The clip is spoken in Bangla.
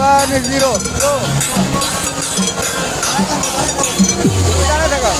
ওয়ান জিরো দাঁড়ায় থাকো